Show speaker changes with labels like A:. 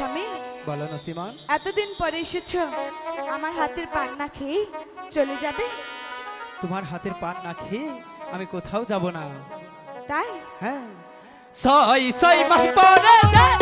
A: স্বামী।
B: বলো নসিমান।
A: এতদিন পরে এসেছ আমার হাতের পান না খেয়ে চলে যাবে?
B: তোমার হাতের পান না খেয়ে আমি কোথাও যাব না।
A: তাই?
B: হ্যাঁ। ছয় ছয় মাস পরে দে